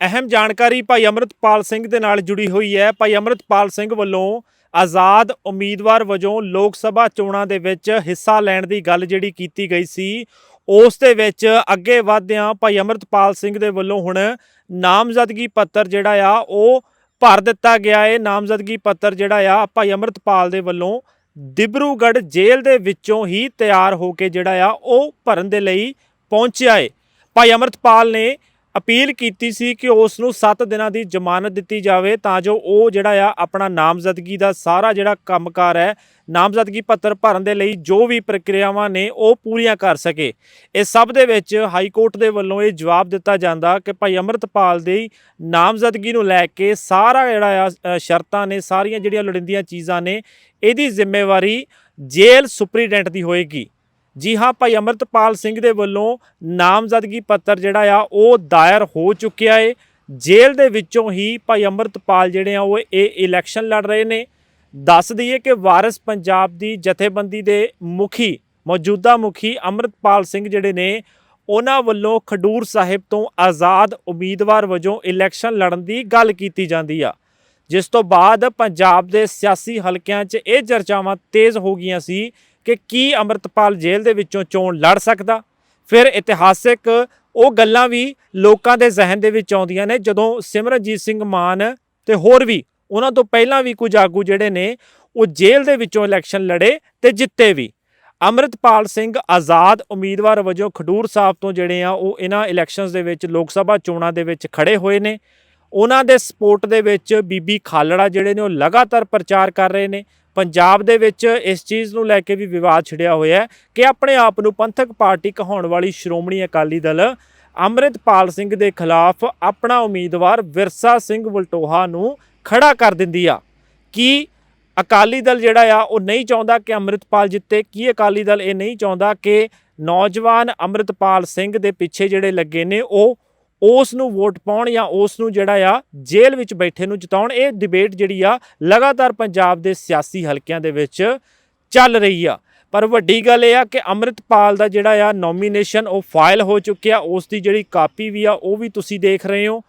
ਅਹਿਮ ਜਾਣਕਾਰੀ ਭਾਈ ਅਮਰਤਪਾਲ ਸਿੰਘ ਦੇ ਨਾਲ ਜੁੜੀ ਹੋਈ ਹੈ। ਭਾਈ ਅਮਰਤਪਾਲ ਸਿੰਘ ਵੱਲੋਂ ਆਜ਼ਾਦ ਉਮੀਦਵਾਰ ਵਜੋਂ ਲੋਕ ਸਭਾ ਚੋਣਾਂ ਦੇ ਵਿੱਚ ਹਿੱਸਾ ਲੈਣ ਦੀ ਗੱਲ ਜਿਹੜੀ ਕੀਤੀ ਗਈ ਸੀ, ਉਸ ਦੇ ਵਿੱਚ ਅੱਗੇ ਵਧਦਿਆਂ ਭਾਈ ਅਮਰਤਪਾਲ ਸਿੰਘ ਦੇ ਵੱਲੋਂ ਹੁਣ ਨਾਮਜ਼ਦਗੀ ਪੱਤਰ ਜਿਹੜਾ ਆ, ਉਹ ਭਰ ਦਿੱਤਾ ਗਿਆ ਹੈ ਨਾਮਜ਼ਦਗੀ ਪੱਤਰ ਜਿਹੜਾ ਆ, ਭਾਈ ਅਮਰਤਪਾਲ ਦੇ ਵੱਲੋਂ ਦਿਬਰੂਗੜ੍ਹ ਜੇਲ੍ਹ ਦੇ ਵਿੱਚੋਂ ਹੀ ਤਿਆਰ ਹੋ ਕੇ ਜਿਹੜਾ ਆ, ਉਹ ਭਰਨ ਦੇ ਲਈ ਪਹੁੰਚਿਆ ਹੈ ਭਾਈ ਅਮਰਤਪਾਲ ਨੇ ਅਪੀਲ ਕੀਤੀ ਸੀ ਕਿ ਉਸ ਨੂੰ 7 ਦਿਨਾਂ ਦੀ ਜ਼ਮਾਨਤ ਦਿੱਤੀ ਜਾਵੇ ਤਾਂ ਜੋ ਉਹ ਜਿਹੜਾ ਆ ਆਪਣਾ ਨਾਮਜ਼ਦਗੀ ਦਾ ਸਾਰਾ ਜਿਹੜਾ ਕੰਮਕਾਰ ਹੈ, ਨਾਮਜ਼ਦਗੀ ਪੱਤਰ ਭਰਨ ਦੇ ਲਈ ਜੋ ਵੀ ਪ੍ਰਕਿਰਿਆਵਾਂ ਨੇ ਉਹ ਪੂਰੀਆਂ ਕਰ ਸਕੇ। ਇਹ ਸਭ ਦੇ ਵਿੱਚ ਹਾਈ ਕੋਰਟ ਦੇ ਵੱਲੋਂ ਇਹ ਜਵਾਬ ਦਿੱਤਾ ਜਾਂਦਾ ਕਿ ਭਾਈ ਅਮਰਤਪਾਲ ਦੀ ਨਾਮਜ਼ਦਗੀ ਨੂੰ ਲੈ ਕੇ ਸਾਰਾ ਜਿਹੜਾ ਆ ਸ਼ਰਤਾਂ ਨੇ, ਸਾਰੀਆਂ ਜਿਹੜੀਆਂ ਲੋੜੀਂਦੀਆਂ ਚੀਜ਼ਾਂ ਨੇ, ਇਹਦੀ ਜ਼ਿੰਮੇਵਾਰੀ ਜੇਲ੍ਹ ਸੁਪਰੀਡੈਂਟ ਦੀ ਹੋਏਗੀ। ਜੀ ਹਾਂ, ਭਾਈ ਅਮਰਤਪਾਲ ਸਿੰਘ ਦੇ ਵੱਲੋਂ ਨਾਮਜ਼ਦਗੀ ਪੱਤਰ ਜਿਹੜਾ ਆ, ਉਹ ਦਾਇਰ ਹੋ ਚੁੱਕਿਆ ਏ। ਜੇਲ੍ਹ ਦੇ ਵਿੱਚੋਂ ਹੀ ਭਾਈ ਅਮਰਤਪਾਲ ਜਿਹੜੇ ਆ, ਉਹ ਇਹ ਇਲੈਕਸ਼ਨ ਲੜ ਰਹੇ ਨੇ। ਦੱਸ ਦਈਏ ਕਿ ਵਾਰਿਸ ਪੰਜਾਬ ਦੀ ਜਥੇਬੰਦੀ ਦੇ ਮੁਖੀ, ਮੌਜੂਦਾ ਮੁਖੀ ਅਮਰਤਪਾਲ ਸਿੰਘ ਜਿਹੜੇ ਨੇ, ਉਹਨਾਂ ਵੱਲੋਂ ਖਡੂਰ ਸਾਹਿਬ ਤੋਂ ਆਜ਼ਾਦ ਉਮੀਦਵਾਰ ਵਜੋਂ ਇਲੈਕਸ਼ਨ ਲੜਨ ਦੀ ਗੱਲ ਕੀਤੀ ਜਾਂਦੀ ਆ। ਜਿਸ ਤੋਂ ਬਾਅਦ ਪੰਜਾਬ ਦੇ ਸਿਆਸੀ ਹਲਕਿਆਂ 'ਚ ਇਹ ਚਰਚਾਵਾਂ ਤੇਜ਼ ਹੋ ਗਈਆਂ ਸੀ ਕਿ ਕੀ ਅਮਰਤਪਾਲ ਜੇਲ੍ਹ ਦੇ ਵਿੱਚੋਂ ਚੋਣ ਲੜ ਸਕਦਾ? ਫਿਰ ਇਤਿਹਾਸਿਕ ਉਹ ਗੱਲਾਂ ਵੀ ਲੋਕਾਂ ਦੇ ਜ਼ਿਹਨ ਦੇ ਵਿੱਚ ਆਉਂਦੀਆਂ ਨੇ, ਜਦੋਂ ਸਿਮਰਨਜੀਤ ਸਿੰਘ ਮਾਨ ਤੇ ਹੋਰ ਵੀ ਉਹਨਾਂ ਤੋਂ ਪਹਿਲਾਂ ਵੀ ਕੁਝ ਆਗੂ ਜਿਹੜੇ ਨੇ, ਉਹ ਜੇਲ੍ਹ ਦੇ ਵਿੱਚੋਂ ਇਲੈਕਸ਼ਨ ਲੜੇ ਤੇ ਜਿੱਤੇ ਵੀ। ਅਮਰਿਤਪਾਲ ਸਿੰਘ ਆਜ਼ਾਦ ਉਮੀਦਵਾਰ ਵਜੋਂ ਖਡੂਰ ਸਾਹਿਬ ਤੋਂ ਜਿਹੜੇ ਆ, ਉਹ ਇਹਨਾਂ ਇਲੈਕਸ਼ਨਸ ਦੇ ਵਿੱਚ ਲੋਕ ਸਭਾ ਚੋਣਾਂ ਦੇ ਵਿੱਚ ਖੜੇ ਹੋਏ ਨੇ। ਉਹਨਾਂ ਦੇ ਸਪੋਰਟ ਦੇ ਵਿੱਚ ਬੀਬੀ ਖਾਲੜਾ ਜਿਹੜੇ ਨੇ, ਉਹ ਲਗਾਤਾਰ ਪ੍ਰਚਾਰ ਕਰ ਰਹੇ ਨੇ। ਪੰਜਾਬ ਦੇ ਵਿੱਚ ਇਸ ਚੀਜ਼ ਨੂੰ ਲੈ ਕੇ ਵੀ ਵਿਵਾਦ ਛਿੜਿਆ ਹੋਇਆ ਹੈ ਕਿ ਆਪਣੇ ਆਪ ਨੂੰ ਪੰਥਕ ਪਾਰਟੀ ਕਹਾਉਣ ਵਾਲੀ ਸ਼੍ਰੋਮਣੀ ਅਕਾਲੀ ਦਲ ਅੰਮ੍ਰਿਤਪਾਲ ਸਿੰਘ ਦੇ ਖਿਲਾਫ ਆਪਣਾ ਉਮੀਦਵਾਰ ਵਿਰਸਾ ਸਿੰਘ ਵਲਟੋਹਾ ਨੂੰ ਖੜਾ ਕਰ ਦਿੰਦੀ ਆ। ਕੀ ਅਕਾਲੀ ਦਲ ਜਿਹੜਾ ਆ, ਉਹ ਨਹੀਂ ਚਾਹੁੰਦਾ ਕਿ ਅੰਮ੍ਰਿਤਪਾਲ ਜਿੱਤੇ? ਕੀ ਅਕਾਲੀ ਦਲ ਇਹ ਨਹੀਂ ਚਾਹੁੰਦਾ ਕਿ ਨੌਜਵਾਨ ਅੰਮ੍ਰਿਤਪਾਲ ਸਿੰਘ ਦੇ ਪਿੱਛੇ ਜਿਹੜੇ ਲੱਗੇ ਨੇ, ਉਹ ਉਸ ਨੂੰ ਵੋਟ ਪਾਉਣ ਜਾਂ ਉਸ ਨੂੰ ਜਿਹੜਾ ਆ ਜੇਲ੍ਹ ਵਿੱਚ ਬੈਠੇ ਨੂੰ ਜਿਤਾਉਣ, ਇਹ ਡਿਬੇਟ ਜਿਹੜੀ ਆ ਲਗਾਤਾਰ ਪੰਜਾਬ ਦੇ ਸਿਆਸੀ ਹਲਕਿਆਂ ਦੇ ਵਿੱਚ ਚੱਲ ਰਹੀ ਆ। ਪਰ ਵੱਡੀ ਗੱਲ ਇਹ ਆ ਕਿ ਅੰਮ੍ਰਿਤਪਾਲ ਦਾ ਜਿਹੜਾ ਆ ਨੋਮੀਨੇਸ਼ਨ ਉਹ ਫਾਈਲ ਹੋ ਚੁੱਕਿਆ ਉਸ ਦੀ ਜਿਹੜੀ ਕਾਪੀ ਵੀ ਆ, ਉਹ ਵੀ ਤੁਸੀਂ ਦੇਖ ਰਹੇ ਹੋ।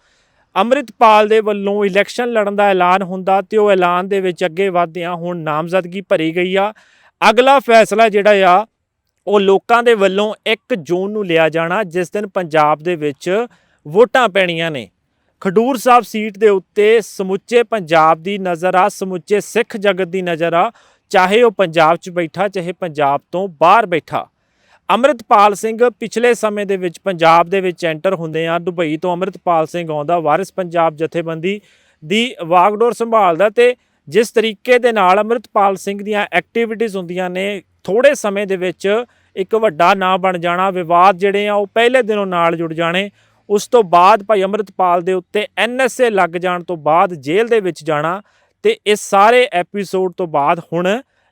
ਅੰਮ੍ਰਿਤਪਾਲ ਦੇ ਵੱਲੋਂ ਇਲੈਕਸ਼ਨ ਲੜਨ ਦਾ ਐਲਾਨ ਹੁੰਦਾ ਤੇ ਉਹ ਐਲਾਨ ਦੇ ਵਿੱਚ ਅੱਗੇ ਵਧਦਿਆਂ ਹੁਣ ਨਾਮਜ਼ਦਗੀ ਭਰੀ ਗਈ ਆ। ਅਗਲਾ ਫੈਸਲਾ ਜਿਹੜਾ ਆ, ਉਹ ਲੋਕਾਂ ਦੇ ਵੱਲੋਂ 1 ਜੂਨ ਨੂੰ ਲਿਆ ਜਾਣਾ, ਜਿਸ ਦਿਨ ਪੰਜਾਬ ਦੇ ਵਿੱਚ ਵੋਟਾਂ ਪੈਣੀਆਂ ਨੇ। ਖਡੂਰ ਸਾਹਿਬ ਸੀਟ ਦੇ ਉੱਤੇ ਸਮੁੱਚੇ ਪੰਜਾਬ ਦੀ ਨਜ਼ਰ ਆ, ਸਮੁੱਚੇ ਸਿੱਖ ਜਗਤ ਦੀ ਨਜ਼ਰ ਆ, ਚਾਹੇ ਉਹ ਪੰਜਾਬ 'ਚ ਬੈਠਾ, ਚਾਹੇ ਪੰਜਾਬ ਤੋਂ ਬਾਹਰ ਬੈਠਾ। ਅੰਮ੍ਰਿਤਪਾਲ ਸਿੰਘ ਪਿਛਲੇ ਸਮੇਂ ਦੇ ਵਿੱਚ ਪੰਜਾਬ ਦੇ ਵਿੱਚ ਐਂਟਰ ਹੁੰਦੇ ਆ, ਦੁਬਈ ਤੋਂ ਅੰਮ੍ਰਿਤਪਾਲ ਸਿੰਘ ਆਉਂਦਾ, ਵਾਰਿਸ ਪੰਜਾਬ ਜਥੇਬੰਦੀ ਦੀ ਵਾਗਡੋਰ ਸੰਭਾਲਦਾ ਤੇ ਜਿਸ ਤਰੀਕੇ ਦੇ ਨਾਲ ਅੰਮ੍ਰਿਤਪਾਲ ਸਿੰਘ ਦੀਆਂ ਐਕਟੀਵਿਟੀਜ਼ ਹੁੰਦੀਆਂ ਨੇ ਥੋੜੇ ਸਮੇਂ ਦੇ ਵਿੱਚ ਇੱਕ ਵੱਡਾ ਨਾਂ ਬਣ ਜਾਣਾ, ਵਿਵਾਦ ਜਿਹੜੇ ਆ ਉਹ ਪਹਿਲੇ ਦਿਨੋਂ ਨਾਲ ਜੁੜ ਜਾਣੇ ਉਸ ਤੋਂ ਬਾਅਦ ਭਾਈ ਅੰਮ੍ਰਿਤਪਾਲ ਦੇ ਉੱਤੇ ਐਨਐਸਏ ਲੱਗ ਜਾਣ ਤੋਂ ਬਾਅਦ ਜੇਲ੍ਹ ਦੇ ਵਿੱਚ ਜਾਣਾ ਤੇ ਇਸ ਸਾਰੇ ਐਪੀਸੋਡ ਤੋਂ ਬਾਅਦ ਹੁਣ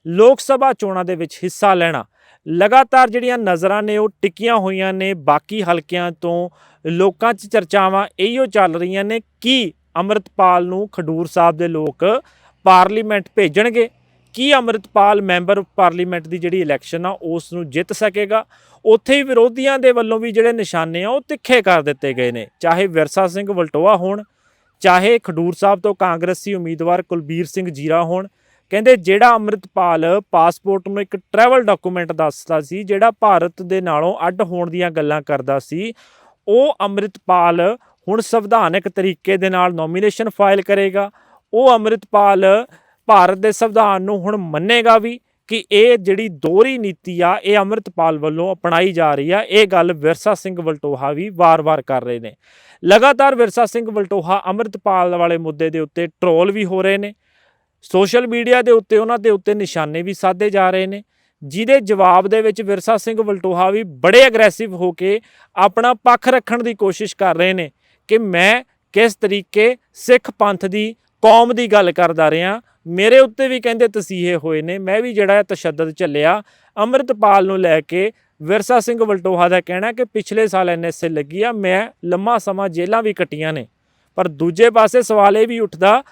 ਲੋਕ ਸਭਾ ਚੋਣਾਂ ਦੇ ਵਿੱਚ ਹਿੱਸਾ ਲੈਣਾ। ਲਗਾਤਾਰ ਜਿਹੜੀਆਂ ਨਜ਼ਰਾਂ ਨੇ ਉਹ ਟਿਕੀਆਂ ਹੋਈਆਂ ਨੇ, ਬਾਕੀ ਹਲਕਿਆਂ ਤੋਂ ਲੋਕਾਂ 'ਚ ਚਰਚਾਵਾਂ ਇਹੀਓ ਚੱਲ ਰਹੀਆਂ ਨੇ ਕਿ ਅੰਮ੍ਰਿਤਪਾਲ ਨੂੰ ਖਡੂਰ ਸਾਹਿਬ ਦੇ ਲੋਕ ਪਾਰਲੀਮੈਂਟ ਭੇਜਣਗੇ। ਕੀ ਅੰਮ੍ਰਿਤਪਾਲ ਮੈਂਬਰ ਪਾਰਲੀਮੈਂਟ ਦੀ ਜਿਹੜੀ ਇਲੈਕਸ਼ਨ ਆ ਉਸ ਨੂੰ ਜਿੱਤ ਸਕੇਗਾ? ਉੱਥੇ ਹੀ ਵਿਰੋਧੀਆਂ ਦੇ ਵੱਲੋਂ ਵੀ ਜਿਹੜੇ ਨਿਸ਼ਾਨੇ ਆ, ਉਹ ਤਿੱਖੇ ਕਰ ਦਿੱਤੇ ਗਏ ਨੇ। ਚਾਹੇ ਵਿਰਸਾ ਸਿੰਘ ਵਲਟੋਆ ਹੋਣ, ਚਾਹੇ ਖਡੂਰ ਸਾਹਿਬ ਤੋਂ ਕਾਂਗਰਸੀ ਉਮੀਦਵਾਰ ਕੁਲਬੀਰ ਸਿੰਘ ਜੀਰਾ ਹੋਣ, ਕਹਿੰਦੇ ਜਿਹੜਾ ਅੰਮ੍ਰਿਤਪਾਲ ਪਾਸਪੋਰਟ ਨੂੰ ਇੱਕ ਟਰੈਵਲ ਡਾਕੂਮੈਂਟ ਦੱਸਦਾ ਸੀ, ਜਿਹੜਾ ਭਾਰਤ ਦੇ ਨਾਲੋਂ ਅੱਡ ਹੋਣ ਦੀਆਂ ਗੱਲਾਂ ਕਰਦਾ ਸੀ, ਉਹ ਅੰਮ੍ਰਿਤਪਾਲ ਹੁਣ ਸੰਵਿਧਾਨਕ ਤਰੀਕੇ ਦੇ ਨਾਲ ਨੋਮੀਨੇਸ਼ਨ ਫਾਈਲ ਕਰੇਗਾ। ਉਹ ਅੰਮ੍ਰਿਤਪਾਲ ਭਾਰਤ ਦੇ ਸੰਵਿਧਾਨ ਨੂੰ ਹੁਣ ਮੰਨੇਗਾ ਵੀ ਕਿ ਇਹ ਜਿਹੜੀ ਦੋਹਰੀ ਨੀਤੀ ਆ, ਇਹ ਅੰਮ੍ਰਿਤਪਾਲ ਵੱਲੋਂ ਅਪਣਾਈ ਜਾ ਰਹੀ ਆ। ਇਹ ਗੱਲ ਵਿਰਸਾ ਸਿੰਘ ਵਲਟੋਹਾ ਵੀ ਵਾਰ-ਵਾਰ ਕਰ ਰਹੇ ਨੇ। ਲਗਾਤਾਰ ਵਿਰਸਾ ਸਿੰਘ ਵਲਟੋਹਾ ਅੰਮ੍ਰਿਤਪਾਲ ਵਾਲੇ ਮੁੱਦੇ ਦੇ ਉੱਤੇ ਟਰੋਲ ਵੀ ਹੋ ਰਹੇ ਨੇ। ਸੋਸ਼ਲ ਮੀਡੀਆ ਦੇ ਉੱਤੇ ਉਹਨਾਂ ਦੇ ਉੱਤੇ ਨਿਸ਼ਾਨੇ ਵੀ ਸਾਧੇ ਜਾ ਰਹੇ ਨੇ। ਜਿਹਦੇ ਜਵਾਬ ਦੇ ਵਿੱਚ ਵਿਰਸਾ ਸਿੰਘ ਵਲਟੋਹਾ ਵੀ ਬੜੇ ਅਗਰੈਸਿਵ ਹੋ ਕੇ ਆਪਣਾ ਪੱਖ ਰੱਖਣ ਦੀ ਕੋਸ਼ਿਸ਼ ਕਰ ਰਹੇ ਨੇ ਕਿ ਮੈਂ ਕਿਸ ਤਰੀਕੇ ਸਿੱਖ ਪੰਥ ਦੀ ਕੌਮ ਦੀ ਗੱਲ ਕਰਦਾ ਰਿਹਾ। ਮੇਰੇ ਉੱਤੇ ਵੀ ਕਹਿੰਦੇ ਤਸੀਹੇ ਹੋਏ ਨੇ। ਮੈਂ ਵੀ ਜਿਹੜਾ ਤਸ਼ੱਦਦ ਝੱਲਿਆ, ਅੰਮ੍ਰਿਤਪਾਲ ਨੂੰ ਲੈ ਕੇ ਵਿਰਸਾ ਸਿੰਘ ਵਲਟੋਹਾ ਦਾ ਕਹਿਣਾ ਕਿ ਪਿਛਲੇ ਸਾਲ ਐਨਐਸਏ ਲੱਗੀ ਆ, ਮੈਂ ਲੰਮਾ ਸਮਾਂ ਜੇਲ੍ਹਾਂ ਵੀ ਕੱਟੀਆਂ ਨੇ। ਪਰ ਦੂਜੇ ਪਾਸੇ ਸਵਾਲ ਇਹ ਵੀ ਉੱਠਦਾ,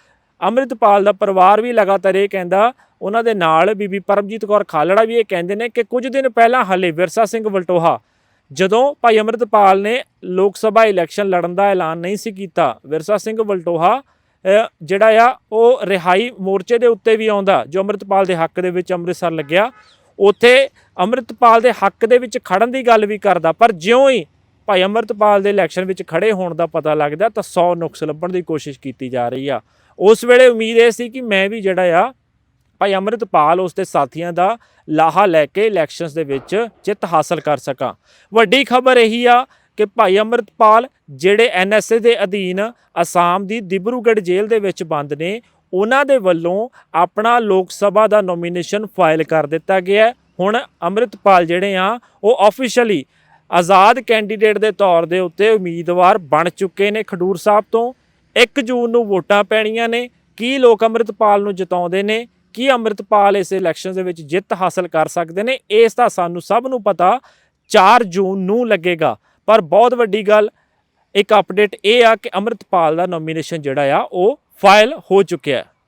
ਅੰਮ੍ਰਿਤਪਾਲ ਦਾ ਪਰਿਵਾਰ ਵੀ ਲਗਾਤਾਰ ਇਹ ਕਹਿੰਦਾ, ਉਹਨਾਂ ਦੇ ਨਾਲ ਬੀਬੀ ਪਰਮਜੀਤ ਕੌਰ ਖਾਲੜਾ ਵੀ ਇਹ ਕਹਿੰਦੇ ਨੇ ਕਿ ਕੁਝ ਦਿਨ ਪਹਿਲਾਂ ਹਲੇ ਵਿਰਸਾ ਸਿੰਘ ਵਲਟੋਹਾ, ਜਦੋਂ ਭਾਈ ਅਮਰਤਪਾਲ ਨੇ ਲੋਕ ਸਭਾ ਇਲੈਕਸ਼ਨ ਲੜਨ ਦਾ ਐਲਾਨ ਨਹੀਂ ਸੀ ਕੀਤਾ, ਵਿਰਸਾ ਸਿੰਘ ਵਲਟੋਹਾ ਜਿਹੜਾ ਆ, ਉਹ ਰਿਹਾਈ ਮੋਰਚੇ ਦੇ ਉੱਤੇ ਵੀ ਆਉਂਦਾ, ਜੋ ਅਮਰਤਪਾਲ ਦੇ ਹੱਕ ਦੇ ਵਿੱਚ ਅੰਮ੍ਰਿਤਸਰ ਲੱਗਿਆ। ਉੱਥੇ ਅਮਰਤਪਾਲ ਦੇ ਹੱਕ ਦੇ ਵਿੱਚ ਖੜਨ ਦੀ ਗੱਲ ਵੀ ਕਰਦਾ, ਪਰ ਜਿਉਂ ਹੀ ਭਾਈ ਅਮਰਤਪਾਲ ਦੇ ਇਲੈਕਸ਼ਨ ਵਿੱਚ ਖੜੇ ਹੋਣ ਦਾ ਪਤਾ ਲੱਗਦਾ, ਤਾਂ 100 ਨੁਕਸ ਲੱਭਣ ਦੀ ਕੋਸ਼ਿਸ਼ ਕੀਤੀ ਜਾ ਰਹੀ ਆ। ਉਸ ਵੇਲੇ ਉਮੀਦ ਇਹ ਸੀ ਕਿ ਮੈਂ ਵੀ ਜਿਹੜਾ ਆ, ਭਾਈ ਅਮਰਤਪਾਲ ਉਸ ਦੇ ਸਾਥੀਆਂ ਦਾ ਲਾਹਾ ਲੈ ਕੇ ਇਲੈਕਸ਼ਨਸ ਦੇ ਵਿੱਚ ਜਿੱਤ ਹਾਸਲ ਕਰ ਸਕਾਂ। ਵੱਡੀ ਖਬਰ ਇਹੀ ਆ ਕਿ ਭਾਈ ਅਮਰਤਪਾਲ, ਜਿਹੜੇ ਐਨਐਸਏ ਦੇ ਅਧੀਨ ਅਸਾਮ ਦੀ ਦਿਬਰੂਗੜ੍ਹ ਜੇਲ੍ਹ ਦੇ ਵਿੱਚ ਬੰਦ ਨੇ, ਉਹਨਾਂ ਦੇ ਵੱਲੋਂ ਆਪਣਾ ਲੋਕ ਸਭਾ ਦਾ ਨੋਮੀਨੇਸ਼ਨ ਫਾਈਲ ਕਰ ਦਿੱਤਾ ਗਿਆ ਹੁਣ ਅਮਰਤਪਾਲ ਜਿਹੜੇ ਆ, ਉਹ ਆਫੀਸ਼ੀਅਲੀ ਆਜ਼ਾਦ ਕੈਂਡੀਡੇਟ ਦੇ ਤੌਰ ਦੇ ਉੱਤੇ ਉਮੀਦਵਾਰ ਬਣ ਚੁੱਕੇ ਨੇ ਖਡੂਰ ਸਾਹਿਬ ਤੋਂ। 1 ਜੂਨ ਨੂੰ ਵੋਟਾਂ ਪੈਣੀਆਂ ਨੇ। ਕੀ ਲੋਕ ਅਮਰਤਪਾਲ ਨੂੰ ਜਿਤਾਉਂਦੇ ਨੇ? ਕੀ ਅਮਰਤਪਾਲ ਇਸ ਇਲੈਕਸ਼ਨ ਦੇ ਵਿੱਚ ਜਿੱਤ ਹਾਸਲ ਕਰ ਸਕਦੇ ਨੇ? ਇਸ ਦਾ ਸਾਨੂੰ ਸਭ ਨੂੰ ਪਤਾ। 4 ਜੂਨ ਨੂੰ ਲੱਗੇਗਾ। ਪਰ ਬਹੁਤ ਵੱਡੀ ਗੱਲ, ਇੱਕ ਅਪਡੇਟ ਇਹ ਆ ਕਿ ਅਮਰਤਪਾਲ ਦਾ ਨੋਮੀਨੇਸ਼ਨ ਜਿਹੜਾ ਆ, ਉਹ ਫਾਈਲ ਹੋ ਚੁੱਕਿਆ ਹੈ।